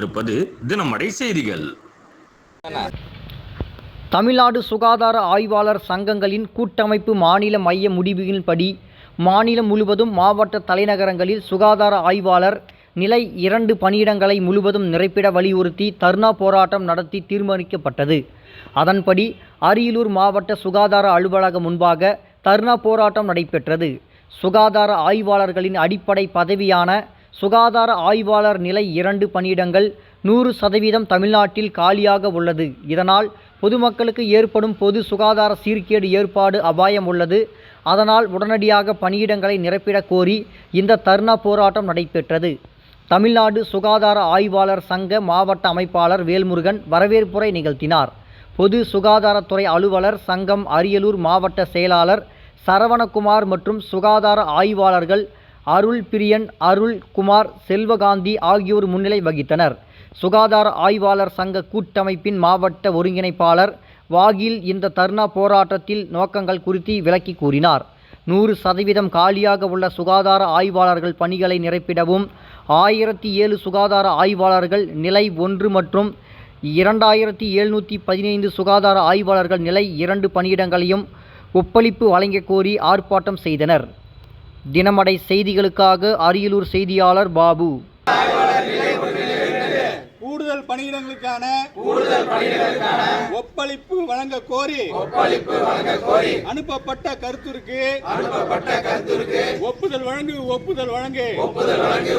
கொண்டிருப்பது தினமடை செய்திகள். தமிழ்நாடு சுகாதார ஆய்வாளர் சங்கங்களின் கூட்டமைப்பு மாநில மைய முடிவின்படி மாநிலம் முழுவதும் மாவட்ட தலைநகரங்களில் சுகாதார ஆய்வாளர் நிலை இரண்டு பணியிடங்களை முழுவதும் நிரப்பிட வலியுறுத்தி தர்ணா போராட்டம் நடத்தி தீர்மானிக்கப்பட்டது. அதன்படி அரியலூர் மாவட்ட சுகாதார அலுவலகம் முன்பாக தர்ணா போராட்டம் நடைபெற்றது. சுகாதார ஆய்வாளர்களின் அடிப்படை பதவியான சுகாதார ஆய்வாளர் நிலை இரண்டு பணியிடங்கள் நூறு சதவீதம் தமிழ்நாட்டில் காலியாக உள்ளது. இதனால் பொதுமக்களுக்கு ஏற்படும் பொது சுகாதார சீர்கேடு ஏற்பாடு அபாயம் உள்ளது. அதனால் உடனடியாக பணியிடங்களை நிரப்பிடக் கோரி இந்த தர்ணா போராட்டம் நடைபெற்றது. தமிழ்நாடு சுகாதார ஆய்வாளர் சங்க மாவட்ட அமைப்பாளர் வேல்முருகன் வரவேற்புரை நிகழ்த்தினார். பொது சுகாதாரத்துறை அலுவலர் சங்கம் அரியலூர் மாவட்ட செயலாளர் சரவணகுமார் மற்றும் சுகாதார ஆய்வாளர்கள் அருள் பிரியன் அருள் குமார் செல்வகாந்தி ஆகியோர் முன்னிலை வகித்தனர். சுகாதார ஆய்வாளர் சங்க கூட்டமைப்பின் மாவட்ட ஒருங்கிணைப்பாளர் வாகில் இந்த தர்ணா போராட்டத்தில் நோக்கங்கள் குறித்து விளக்கி கூறினார். நூறு சதவீதம் காலியாக உள்ள சுகாதார ஆய்வாளர்கள் பணிகளை நிரப்பிடவும் ஆயிரத்தி ஏழு சுகாதார ஆய்வாளர்கள் நிலை ஒன்று மற்றும் இரண்டாயிரத்தி எழுநூற்றி பதினைந்து சுகாதார ஆய்வாளர்கள் நிலை இரண்டு பணியிடங்களையும் ஒப்பளிப்பு வழங்கக் கோரி ஆர்ப்பாட்டம் செய்தனர். தினமடை செய்திகளுக்காக அரியலூர் செய்தியாளர் பாபு. கூடுதல் பணியிடங்களுக்கான ஒப்பளிப்பு வழங்க கோரி ஒப்பளிப்பு வழங்க கோரி அனுப்பப்பட்ட கருத்துருக்கு. அனுப்பப்பட்ட கருத்துருக்கு ஒப்புதல் வழங்கு ஒப்புதல் வழங்கு ஒப்புதல் வழங்கு.